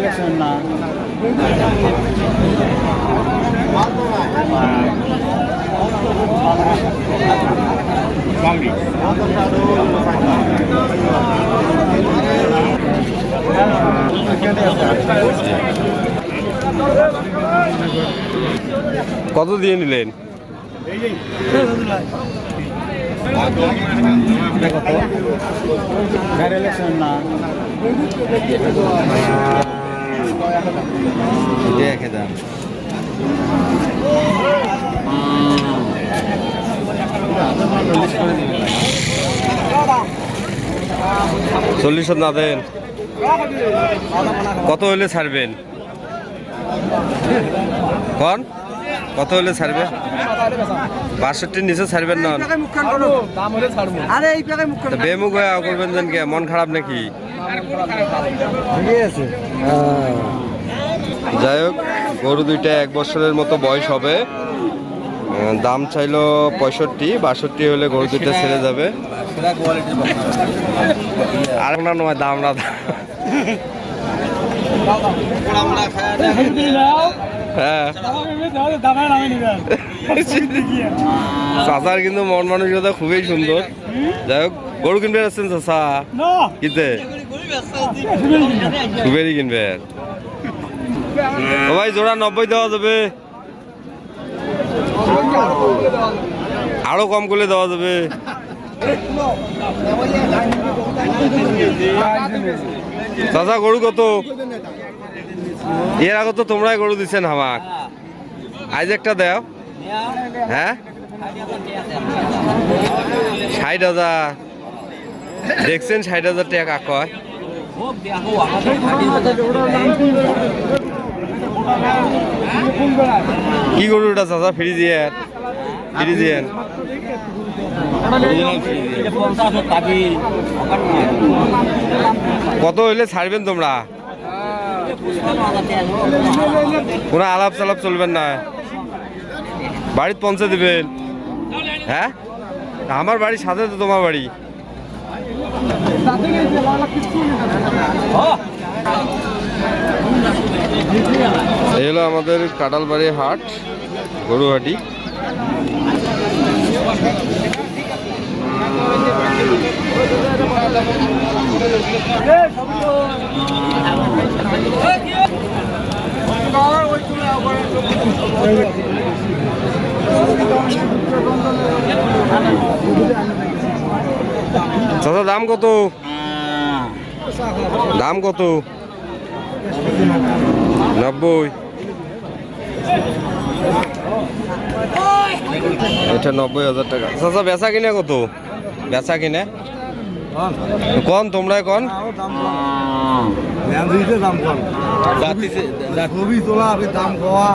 Election না বাংলি কত দিয়ে নিলেন? চল্লিশ না দেন কত হলে ছাড়বেন? কন? কত হলে ছাড়বে বাষট্টির নিচে ছাড়বেন না বেমুখ হয়ে করবেন যেন কে মন খারাপ নাকি ঠিক যাই হোক গরু দুইটা এক বছরের মতো বয়স হবে দাম চাইলো পঁয়ষট্টি বাষট্টি হলে গরু দুইটা ছেড়ে যাবে আর না নয় দাম না হ্যাঁ চাচার কিন্তু মন মানসিকতা খুবই সুন্দর। যাই হোক গরু কিনবে আসছেন চাচা? কিনতে? সুবেরি কিনবে। ভাই জোড়া নব্বই দেওয়া যাবে। আরও কম করলে দেওয়া যাবে। চাচা গরু কত? এর আগে তো তোমরাই গরু দিচ্ছেন হামাক আজ একটা দেও। হ্যাঁ? ষাট হাজার। দেখছেন ষাট হাজার টাকা কয়? কি ওটা চাচা? ফ্রি দিয়ে? ফ্রি দিয়ে? কত হইলে ছাড়বেন তোমরা? কোনো আলাপ সালাপ চলবেন না। বাড়িতে পৌঁছে দিবেন হ্যাঁ? আমার বাড়ির সাথে তো তোমার বাড়ি। এই হলো আমাদের কাটালবাড়ি হাট, গরুহাটি। চাচা, দাম কত? দাম কত? নব্বই। এটা নব্বই হাজার টাকা। চাচা, বেচা কিনে কত? বেচা কিনে? কন? তোমরা কন? দাম কম। তোলা দাম খাওয়া